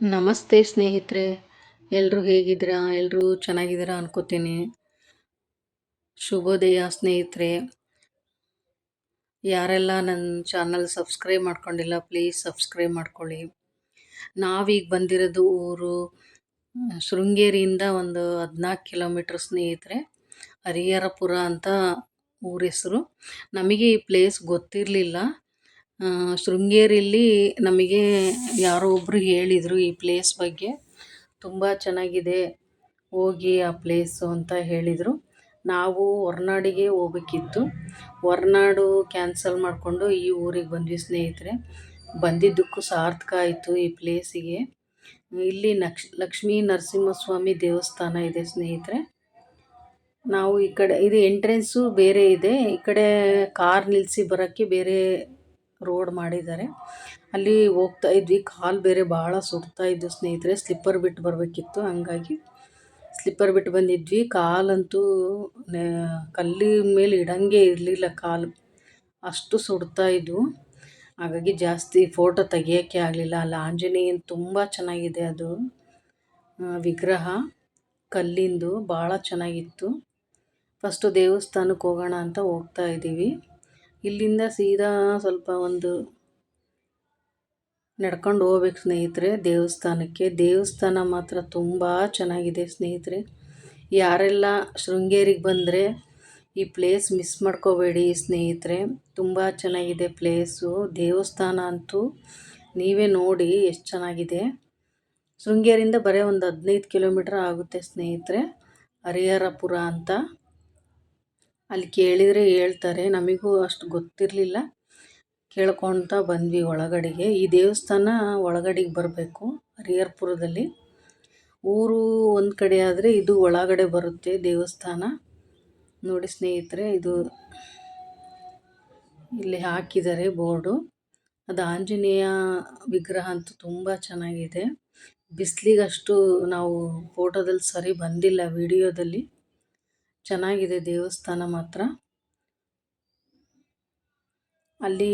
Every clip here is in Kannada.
ನಮಸ್ತೆ ಸ್ನೇಹಿತರೆ. ಎಲ್ಲರೂ ಹೇಗಿದ್ದೀರಾ? ಎಲ್ಲರೂ ಚೆನ್ನಾಗಿದ್ದೀರಾ ಅನ್ಕೋತೀನಿ. ಶುಭೋದಯ ಸ್ನೇಹಿತರೆ. ಯಾರೆಲ್ಲ ನನ್ನ ಚಾನಲ್ ಸಬ್ಸ್ಕ್ರೈಬ್ ಮಾಡ್ಕೊಂಡಿಲ್ಲ, ಪ್ಲೀಸ್ ಸಬ್ಸ್ಕ್ರೈಬ್ ಮಾಡ್ಕೊಳ್ಳಿ. ನಾವೀಗ ಬಂದಿರೋದು ಊರು ಶೃಂಗೇರಿಯಿಂದ ಒಂದು ಹದಿನಾಲ್ಕು ಕಿಲೋಮೀಟ್ರ್ ಸ್ನೇಹಿತರೆ. ಹರಿಹರಪುರ ಅಂತ ಊರ ಹೆಸರು. ನಮಗೆ ಈ ಪ್ಲೇಸ್ ಗೊತ್ತಿರಲಿಲ್ಲ. ಶೃಂಗೇರಿಯಲ್ಲಿ ನಮಗೆ ಯಾರೋ ಒಬ್ಬರು ಹೇಳಿದರು ಈ ಪ್ಲೇಸ್ ಬಗ್ಗೆ. ತುಂಬ ಚೆನ್ನಾಗಿದೆ, ಹೋಗಿ ಆ ಪ್ಲೇಸು ಅಂತ ಹೇಳಿದರು. ನಾವು ಹೊರನಾಡಿಗೆ ಹೋಗಬೇಕಿತ್ತು. ಹೊರ್ನಾಡು ಕ್ಯಾನ್ಸಲ್ ಮಾಡಿಕೊಂಡು ಈ ಊರಿಗೆ ಬಂದ್ವಿ ಸ್ನೇಹಿತರೆ. ಬಂದಿದ್ದಕ್ಕೂ ಸಾರ್ಥಕ ಆಯಿತು ಈ ಪ್ಲೇಸಿಗೆ ಇಲ್ಲಿ ನಕ್ಷ, ಲಕ್ಷ್ಮೀ ನರಸಿಂಹಸ್ವಾಮಿ ದೇವಸ್ಥಾನ ಇದೆ ಸ್ನೇಹಿತರೆ. ನಾವು ಈ ಕಡೆ, ಇದು ಎಂಟ್ರೆನ್ಸು ಬೇರೆ ಇದೆ. ಈ ಕಡೆ ಕಾರ್ ನಿಲ್ಲಿಸಿ ಬರೋಕ್ಕೆ ಬೇರೆ ರೋಡ್ ಮಾಡಿದ್ದಾರೆ. ಅಲ್ಲಿ ಹೋಗ್ತಾ ಇದ್ವಿ. ಕಾಲು ಬೇರೆ ಭಾಳ ಸುಡ್ತಾ ಇದ್ದು ಸ್ನೇಹಿತರೆ. ಸ್ಲಿಪ್ಪರ್ ಬಿಟ್ಟು ಬರಬೇಕಿತ್ತು. ಹಂಗಾಗಿ ಸ್ಲಿಪ್ಪರ್ ಬಿಟ್ಟು ಬಂದಿದ್ವಿ. ಕಾಲಂತೂ ಕಲ್ಲಿನ ಮೇಲೆ ಇಡಂಗೆ ಇರಲಿಲ್ಲ ಕಾಲು. ಅಷ್ಟು ಸುಡ್ತಾ ಇದ್ವು. ಹಾಗಾಗಿ ಜಾಸ್ತಿ ಫೋಟೋ ತೆಗಿಯೋಕ್ಕೆ ಆಗಲಿಲ್ಲ. ಅಲ್ಲಿ, ಆಂಜನೇಯನ ತುಂಬ ಚೆನ್ನಾಗಿದೆ ಅದು. ವಿಗ್ರಹ, ಕಲ್ಲಿಂದು ಭಾಳ ಚೆನ್ನಾಗಿತ್ತು. ಫಸ್ಟು ದೇವಸ್ಥಾನಕ್ಕೆ ಹೋಗೋಣ ಅಂತ ಹೋಗ್ತಾ ಇದ್ದೀವಿ. ಇಲ್ಲಿಂದ ಸೀದಾ ಸ್ವಲ್ಪ ಒಂದು ನಡ್ಕೊಂಡು ಹೋಗ್ಬೇಕು ಸ್ನೇಹಿತರೆ ದೇವಸ್ಥಾನಕ್ಕೆ. ದೇವಸ್ಥಾನ ಮಾತ್ರ ತುಂಬ ಚೆನ್ನಾಗಿದೆ ಸ್ನೇಹಿತರೆ. ಯಾರೆಲ್ಲ ಶೃಂಗೇರಿಗೆ ಬಂದರೆ ಈ ಪ್ಲೇಸ್ ಮಿಸ್ ಮಾಡ್ಕೋಬೇಡಿ ಸ್ನೇಹಿತರೆ. ತುಂಬ ಚೆನ್ನಾಗಿದೆ ಪ್ಲೇಸು ದೇವಸ್ಥಾನ ಅಂತೂ ನೀವೇ ನೋಡಿ ಎಷ್ಟು ಚೆನ್ನಾಗಿದೆ. ಶೃಂಗೇರಿಯಿಂದ ಬರೀ ಒಂದು ಹದಿನೈದು ಕಿಲೋಮೀಟ್ರ್ ಆಗುತ್ತೆ ಸ್ನೇಹಿತರೆ. ಹರಿಹರಪುರ ಅಂತ. ಅಲ್ಲಿ ಕೇಳಿದರೆ ಹೇಳ್ತಾರೆ, ನಮಗೂ ಅಷ್ಟು ಗೊತ್ತಿರಲಿಲ್ಲ. ಕೇಳ್ಕೊತ ಬಂದ್ವಿ ಒಳಗಡೆಗೆ. ಈ ದೇವಸ್ಥಾನ ಒಳಗಡೆಗೆ ಬರಬೇಕು ಹರಿಹರ್ಪುರದಲ್ಲಿ ಊರು ಒಂದು ಕಡೆ ಆದರೆ ಇದು ಒಳಗಡೆ ಬರುತ್ತೆ ದೇವಸ್ಥಾನ. ನೋಡಿ ಸ್ನೇಹಿತರೆ, ಇದು ಇಲ್ಲಿ ಹಾಕಿದ್ದಾರೆ ಬೋರ್ಡು. ಅದು ಆಂಜನೇಯ ವಿಗ್ರಹ ಅಂತೂ ತುಂಬ ಚೆನ್ನಾಗಿದೆ. ಬಿಸಿಲಿಗಷ್ಟು ನಾವು ಫೋಟೋದಲ್ಲಿ ಸರಿ ಬಂದಿಲ್ಲ ವಿಡಿಯೋದಲ್ಲಿ. ಚೆನ್ನಾಗಿದೆ ದೇವಸ್ಥಾನ ಮಾತ್ರ. ಅಲ್ಲಿ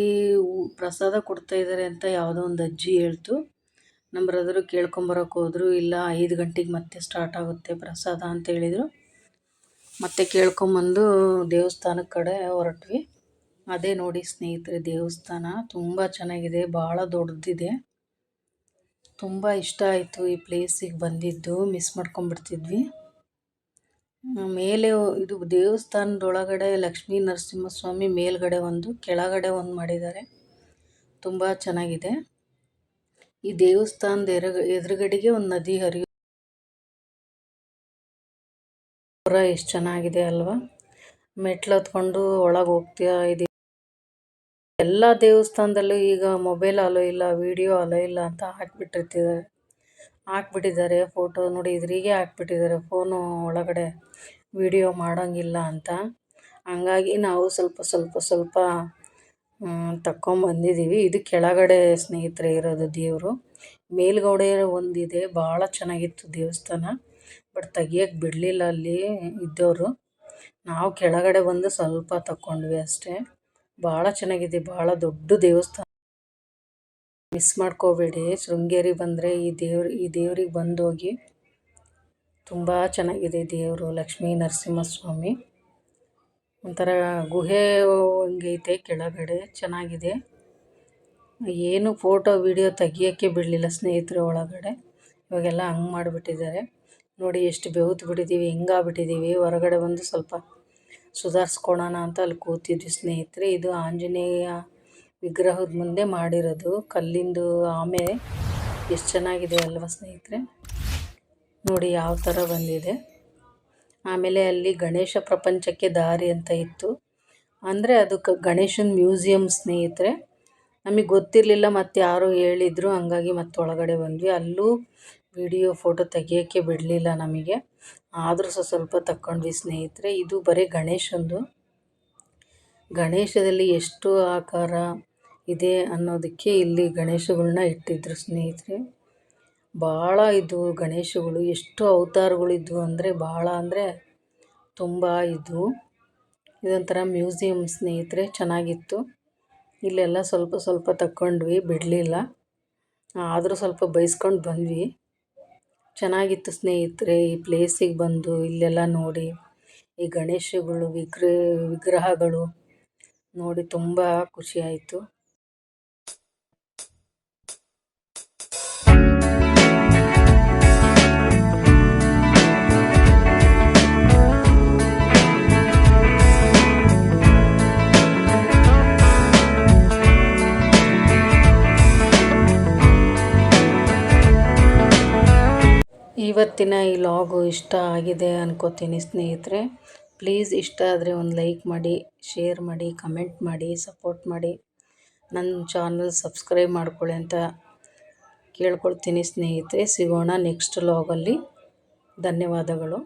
ಪ್ರಸಾದ ಕೊಡ್ತಾ ಇದ್ದಾರೆ ಅಂತ ಯಾವುದೋ ಒಂದು ಅಜ್ಜಿ ಹೇಳ್ತು. ನಮ್ಮ ಬ್ರದರು ಕೇಳ್ಕೊಂಬರಕ್ಕೆ ಹೋದ್ರು, ಇಲ್ಲ ಐದು ಗಂಟೆಗೆ ಮತ್ತೆ ಸ್ಟಾರ್ಟ್ ಆಗುತ್ತೆ ಪ್ರಸಾದ ಅಂತ ಹೇಳಿದರು. ಮತ್ತೆ ಕೇಳ್ಕೊಂಬಂದು ದೇವಸ್ಥಾನದ ಕಡೆ ಹೊರಟ್ವಿ. ಅದೇ ನೋಡಿ ಸ್ನೇಹಿತರೆ, ದೇವಸ್ಥಾನ ತುಂಬ ಚೆನ್ನಾಗಿದೆ ಭಾಳ ದೊಡ್ಡದಿದೆ ತುಂಬ ಇಷ್ಟ ಆಯಿತು ಈ ಪ್ಲೇಸಿಗೆ ಬಂದಿದ್ದು ಮಿಸ್ ಮಾಡ್ಕೊಂಬಿಡ್ತಿದ್ವಿ ಮೇಲೆ ಇದು ದೇವಸ್ಥಾನದ ಒಳಗಡೆ ಲಕ್ಷ್ಮೀ ನರಸಿಂಹಸ್ವಾಮಿ ಮೇಲ್ಗಡೆ ಒಂದು, ಕೆಳಗಡೆ ಒಂದು ಮಾಡಿದ್ದಾರೆ. ತುಂಬ ಚೆನ್ನಾಗಿದೆ. ಈ ದೇವಸ್ಥಾನದ ಎರ ಎದುರುಗಡೆಗೆ ಒಂದು ನದಿ ಹರಿಯೋ ಎಷ್ಟು ಚೆನ್ನಾಗಿದೆ ಅಲ್ವಾ? ಮೆಟ್ಲು ಹತ್ಕೊಂಡು ಒಳಗೆ ಹೋಗ್ತಾ ಇದೀವಿ. ಎಲ್ಲ ದೇವಸ್ಥಾನದಲ್ಲೂ ಈಗ ಮೊಬೈಲ್ ಅಲೋ ಇಲ್ಲ ವಿಡಿಯೋ ಅಲೋ ಇಲ್ಲ ಅಂತ ಹಾಕ್ಬಿಟ್ಟಿರ್ತಿದ್ದಾರೆ. ಹಾಕ್ಬಿಟ್ಟಿದ್ದಾರೆ. ಫೋಟೋ ನೋಡಿ ಇದ್ರಿಗೆ ಹಾಕ್ಬಿಟ್ಟಿದ್ದಾರೆ. ಫೋನು ಒಳಗಡೆ ವಿಡಿಯೋ ಮಾಡೋಂಗಿಲ್ಲ ಅಂತ. ಹಂಗಾಗಿ ನಾವು ಸ್ವಲ್ಪ ಸ್ವಲ್ಪ ಸ್ವಲ್ಪ ತಕ್ಕೊಂಬಂದಿದ್ದೀವಿ. ಇದು ಕೆಳಗಡೆ ಸ್ನೇಹಿತರೆ ಇರೋದು ದೇವರು. ಮೇಲ್ಗಡೆ ಒಂದಿದೆ. ಭಾಳ ಚೆನ್ನಾಗಿತ್ತು ದೇವಸ್ಥಾನ. ಬಟ್ ತೆಗಿಯೋಕ್ಕೆ ಬಿಡಲಿಲ್ಲ ಅಲ್ಲಿ ಇದ್ದವರು ನಾವು ಕೆಳಗಡೆ ಬಂದು ಸ್ವಲ್ಪ ತಕ್ಕೊಂಡ್ವಿ ಅಷ್ಟೇ. ಭಾಳ ಚೆನ್ನಾಗಿದೆ. ಭಾಳ ದೊಡ್ಡ ದೇವಸ್ಥಾನ. ಮಿಸ್ ಮಾಡ್ಕೋಬೇಡಿ. ಶೃಂಗೇರಿ ಬಂದರೆ ಈ ದೇವ್ರ, ಈ ದೇವ್ರಿಗೆ ಬಂದೋಗಿ ತುಂಬ ಚೆನ್ನಾಗಿದೆ ದೇವರು ಲಕ್ಷ್ಮೀ ನರಸಿಂಹಸ್ವಾಮಿ. ಒಂಥರ ಗುಹೆ ಹಂಗೈತೆ, ಕೆಳಗಡೆ ಚೆನ್ನಾಗಿದೆ. ಏನು ಫೋಟೋ, ವಿಡಿಯೋ ತೆಗಿಯೋಕ್ಕೆ ಬಿಡಲಿಲ್ಲ ಸ್ನೇಹಿತರೆ ಒಳಗಡೆ. ಇವಾಗೆಲ್ಲ ಹಂಗೆ ಮಾಡಿಬಿಟ್ಟಿದ್ದಾರೆ. ನೋಡಿ ಎಷ್ಟು ಬೆವ್ತು ಬಿಟ್ಟಿದ್ದೀವಿ ಹೆಂಗಾಗ್ಬಿಟ್ಟಿದ್ದೀವಿ ಹೊರಗಡೆ ಬಂದು ಸ್ವಲ್ಪ ಸುಧಾರಿಸ್ಕೊಳೋಣ ಅಂತ ಅಲ್ಲಿ ಕೂತಿದ್ವಿ ಸ್ನೇಹಿತರೆ. ಇದು ಆಂಜನೇಯ ವಿಗ್ರಹದ ಮುಂದೆ ಮಾಡಿರೋದು ಕಲ್ಲಿಂದು ಆಮೆ. ಎಷ್ಟು ಚೆನ್ನಾಗಿದೆ ಅಲ್ವಾ ಸ್ನೇಹಿತರೆ? ನೋಡಿ ಯಾವ ಥರ ಬಂದಿದೆ. ಆಮೇಲೆ ಅಲ್ಲಿ ಗಣೇಶ ಪ್ರಪಂಚಕ್ಕೆ ದಾರಿ ಅಂತ ಇತ್ತು. ಅಂದರೆ ಅದು ಕ ಗಣೇಶನ ಮ್ಯೂಸಿಯಂ ಸ್ನೇಹಿತರೆ. ನಮಗೆ ಗೊತ್ತಿರಲಿಲ್ಲ ಮತ್ತು ಯಾರೋ ಹೇಳಿದ್ರು, ಹಂಗಾಗಿ ಮತ್ತೆ ಒಳಗಡೆ ಬಂದ್ವಿ. ಅಲ್ಲೂ ವಿಡಿಯೋ, ಫೋಟೋ ತೆಗಿಯೋಕ್ಕೆ ಬಿಡಲಿಲ್ಲ ನಮಗೆ. ಆದರೂ ಸ್ವಲ್ಪ ತಕ್ಕೊಂಡ್ವಿ ಸ್ನೇಹಿತರೆ. ಇದು ಬರೀ ಗಣೇಶಂದು ಗಣೇಶದಲ್ಲಿ ಎಷ್ಟು ಆಕಾರ ಇದೆ ಅನ್ನೋದಕ್ಕೆ ಇಲ್ಲಿ ಗಣೇಶಗಳನ್ನ ಇಟ್ಟಿದ್ರು ಸ್ನೇಹಿತರೆ. ಭಾಳ ಇದ್ದವು ಗಣೇಶಗಳು, ಎಷ್ಟು ಅವತಾರಗಳಿದ್ವು ಅಂದರೆ ಭಾಳ ಅಂದರೆ ತುಂಬ ಇದ್ದವು ಇದೊಂಥರ ಮ್ಯೂಸಿಯಮ್ ಸ್ನೇಹಿತರೆ, ಚೆನ್ನಾಗಿತ್ತು. ಇಲ್ಲೆಲ್ಲ ಸ್ವಲ್ಪ ಸ್ವಲ್ಪ ತಕ್ಕೊಂಡ್ವಿ, ಬಿಡಲಿಲ್ಲ. ಆದರೂ ಸ್ವಲ್ಪ ಬೈಸ್ಕೊಂಡು ಬಂದ್ವಿ. ಚೆನ್ನಾಗಿತ್ತು ಸ್ನೇಹಿತರೆ, ಈ ಪ್ಲೇಸಿಗೆ ಬಂದು ಇಲ್ಲೆಲ್ಲ ನೋಡಿ. ಈ ಗಣೇಶಗಳು ವಿಗ್ರಹ ವಿಗ್ರಹಗಳು. ನೋಡಿ ತುಂಬ ಖುಷಿ ಆಯಿತು. ಇವತ್ತಿನ ಈ ಲಾಗು ಇಷ್ಟ ಆಗಿದೆ ಅನ್ಕೋತೀನಿ ಸ್ನೇಹಿತರೆ. ಪ್ಲೀಸ್ ಇಷ್ಟ ಆದರೆ ಒಂದು ಲೈಕ್ ಮಾಡಿ, ಶೇರ್ ಮಾಡಿ, ಕಮೆಂಟ್ ಮಾಡಿ, ಸಪೋರ್ಟ್ ಮಾಡಿ. ನನ್ನ ಚಾನಲ್ ಸಬ್ಸ್ಕ್ರೈಬ್ ಮಾಡ್ಕೊಳ್ಳಿ ಅಂತ ಕೇಳ್ಕೊಳ್ತೀನಿ ಸ್ನೇಹಿತರೆ. ಸಿಗೋಣ ನೆಕ್ಸ್ಟ್ ಲಾಗಲ್ಲಿ ಧನ್ಯವಾದಗಳು.